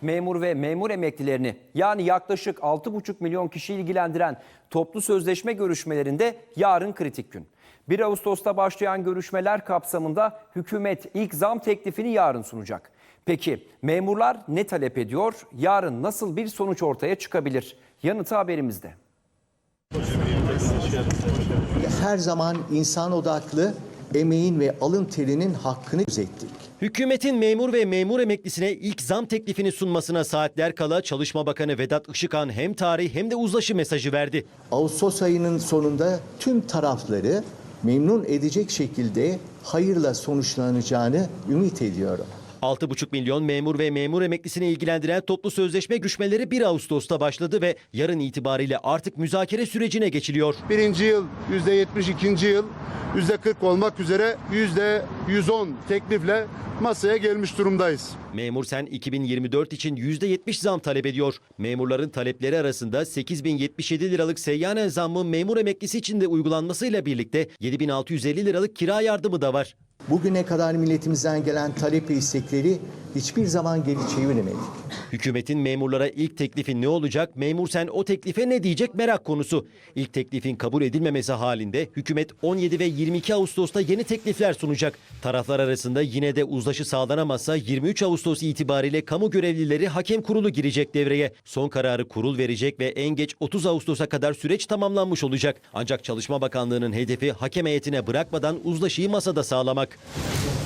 Memur ve memur emeklilerini yani yaklaşık 6,5 milyon kişi ilgilendiren toplu sözleşme görüşmelerinde yarın kritik gün. 1 Ağustos'ta başlayan görüşmeler kapsamında hükümet ilk zam teklifini yarın sunacak. Peki memurlar ne talep ediyor? Yarın nasıl bir sonuç ortaya çıkabilir? Yanıtı haberimizde. her zaman insan odaklı emeğin ve alın terinin hakkını gözettik. Hükümetin memur ve memur emeklisine ilk zam teklifini sunmasına saatler kala Çalışma Bakanı Vedat Işıkhan hem tarih hem de uzlaşı mesajı verdi. Ağustos ayının sonunda tüm tarafları memnun edecek şekilde hayırla sonuçlanacağını ümit ediyorum. 6,5 milyon memur ve memur emeklisini ilgilendiren toplu sözleşme görüşmeleri 1 Ağustos'ta başladı ve yarın itibariyle artık müzakere sürecine geçiliyor. Birinci yıl yüzde yetmiş, ikinci yıl yüzde kırk olmak üzere yüzde yüz on teklifle masaya gelmiş durumdayız. Memur Sen 2024 için %70 zam talep ediyor. Memurların talepleri arasında 8077 liralık seyyanen zammı memur emeklisi için de uygulanmasıyla birlikte 7650 liralık kira yardımı da var. Bugüne kadar milletimizden gelen talep ve istekleri hiçbir zaman geri çevirmedik. Hükümetin memurlara ilk teklifi ne olacak? Memur Sen o teklife ne diyecek merak konusu. İlk teklifin kabul edilmemesi halinde hükümet 17 ve 22 Ağustos'ta yeni teklifler sunacak. Taraflar arasında yine de uzlaşı sağlanamazsa 23 Ağustos itibariyle kamu görevlileri hakem kurulu girecek devreye. Son kararı kurul verecek ve en geç 30 Ağustos'a kadar süreç tamamlanmış olacak. Ancak Çalışma Bakanlığı'nın hedefi hakem heyetine bırakmadan uzlaşıyı masada sağlamak. так